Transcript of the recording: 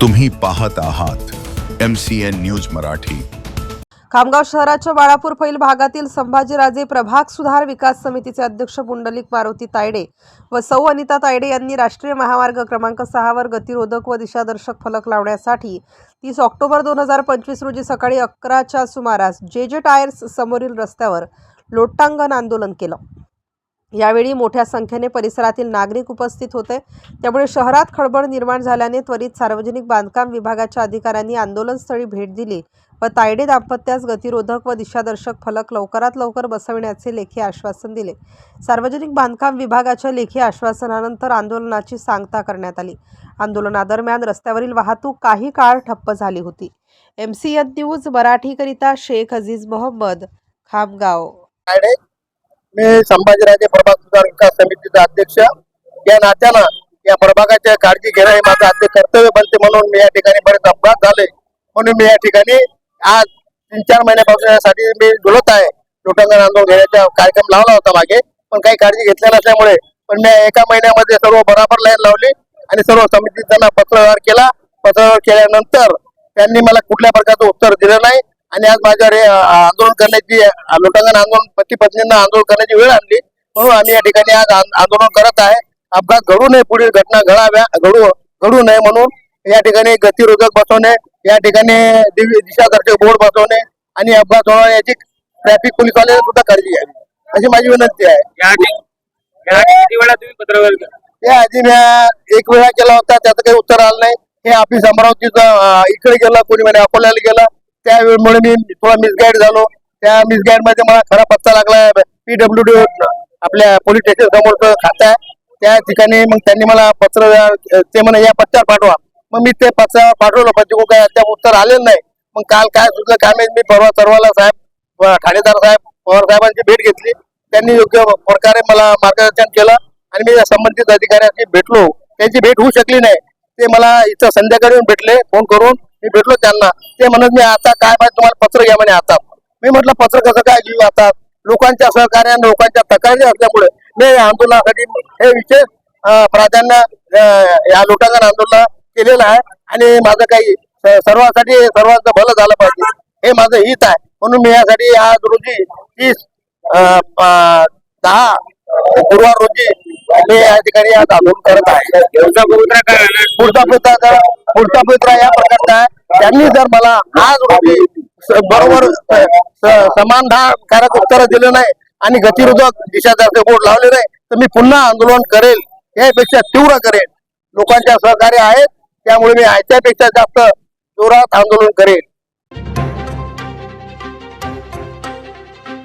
तुम्ही पाहत आहात M C N news Marathi. Khamgaon शहराच्या बाळापूर फैल भागातील संभाजीराजे प्रभाग सुधार विकास समितीचे अध्यक्ष पुंडलिक मारुती तायडे व सौ अनिता तायडे यांनी राष्ट्रीय महामार्ग क्रमांक सहावर गतिरोधक व दिशादर्शक फलक लावण्यासाठी तीस ऑक्टोबर दोन हजार पंचवीस रोजी सकाळी अकराच्या सुमारास जे जे टायर्स समोरील रस्त्यावर लोटांगण आंदोलन केलं. यावेळी मोठ्या संख्येने परिसरातील नागरिक उपस्थित होते. त्यामुळे शहरात खळबळ निर्माण झाल्याने त्वरित सार्वजनिक बांधकाम विभागाच्या अधिकाऱ्यांनी आंदोलनस्थळी भेट दिली व तायडे दाम्पत्यास गतिरोधक व दिशादर्शक फलक लवकरात लवकर बसविण्याचे लेखी आश्वासन दिले. सार्वजनिक बांधकाम विभागाच्या लेखी आश्वासनानंतर आंदोलनाची सांगता करण्यात आली. आंदोलनादरम्यान रस्त्यावरील वाहतूक काही काळ ठप्प झाली होती. एम सी एन न्यूज मराठीकरिता शेख अजीज मोहम्मद खामगाव. मी संभाजीराजे प्रभाग सुधार विकास समितीचा अध्यक्ष. या नात्यानं या प्रभागाची काळजी घेणं हे माझं आद्य कर्तव्य बनते म्हणून मी या ठिकाणी बरेच अपघात झाले. म्हणून मी या ठिकाणी आज तीन चार महिन्यापासून यासाठी मी झुलत आहे. लोटांगण आंदोलन घेण्याचा कार्यक्रम लावला होता मागे पण काही काळजी घेतल्या नसल्यामुळे. पण मी एका महिन्यामध्ये सर्व बराबर लाईन लावली आणि सर्व समितीत त्यांना पत्रव्यवहार केला. पत्रव्यवहार केल्यानंतर त्यांनी मला कुठल्या प्रकारचं उत्तर दिलं नाही. आणि आज माझ्यावर हे, आंदोलन करण्याची लोटांगण आंदोलन पती पत्नींना आंदोलन करण्याची वेळ आणली. म्हणून आम्ही या ठिकाणी आज आंदोलन करत आहे. अपघात घडू नये पुढील घटना घडाव्या घडू घडू नये म्हणून या ठिकाणी गतिरोधक बसवणे या ठिकाणी दिव्य दिशादर्शक बोर्ड बसवणे आणि अपघात होणार याची ट्रॅफिक पोलीसवाले सुद्धा काळजी घ्यावी. अशी माझी विनंती आहे? या आधी मी एक वेळा केला होता त्याचं काही उत्तर आलं नाही. हे ऑफिस अमरावतीचं इकडे गेलं कोणी म्हणे अकोल्याला गेलं. त्यामुळे मी थोडा मिसगाईड झालो. त्या मिसगाईडमध्ये मला खरा पत्ता लागला. पीडब्ल्यू डी आपल्या पोलीस स्टेशन समोरचं खातं आहे. त्या ठिकाणी मग त्यांनी मला पत्र ते म्हणे या पत्त्यावर पाठवा. मग मी ते पत्र पाठवलं. पण तिकडून काय अद्याप उत्तर आलेलं नाही. मग काल काय सुद्धा काय माहीत, मी परवा सर्वाला साहेब ठाणेदार साहेब पवार साहेबांची भेट घेतली. त्यांनी योग्य प्रकारे मला मार्गदर्शन केलं आणि मी या संबंधित अधिकाऱ्यांशी भेटलो. त्यांची भेट होऊ शकली नाही. ते मला इथं संध्याकाळी येऊन भेटले फोन करून मी भेटलो त्यांना. ते म्हणत मी आता काय पाहिजे तुम्हाला पत्र घ्या म्हणे आता. मी म्हटलं पत्र कसं काय घेऊ आता? लोकांच्या सहकार्याने लोकांच्या तक्रारी असल्यामुळे. मी आंदोलनासाठी हे विशेष प्राधान्य या लोकांना आंदोलन केलेलं आहे आणि माझं काही सर्वांसाठी सर्वांचं भलं झालं पाहिजे. हे माझं हित आहे. म्हणून मी यासाठी आज रोजी तीस दहा गुरुवार रोजी मी या ठिकाणी आज आंदोलन करत आहे. पुढचा काय पुत्रा जर पुढचा पुत्रा या प्रकारचा आहे. त्यांनी जर मला आज रोजी स- बरोबर स- उत्तर दिलं नाही आणि गतिरोधक दिशादर्शक बोर्ड लावले नाही तर मी पुन्हा आंदोलन करेल यापेक्षा तीव्र करेल. लोकांच्या सहकार्य आहेत त्यामुळे मी त्यापेक्षा जास्त जोरात आंदोलन करेल.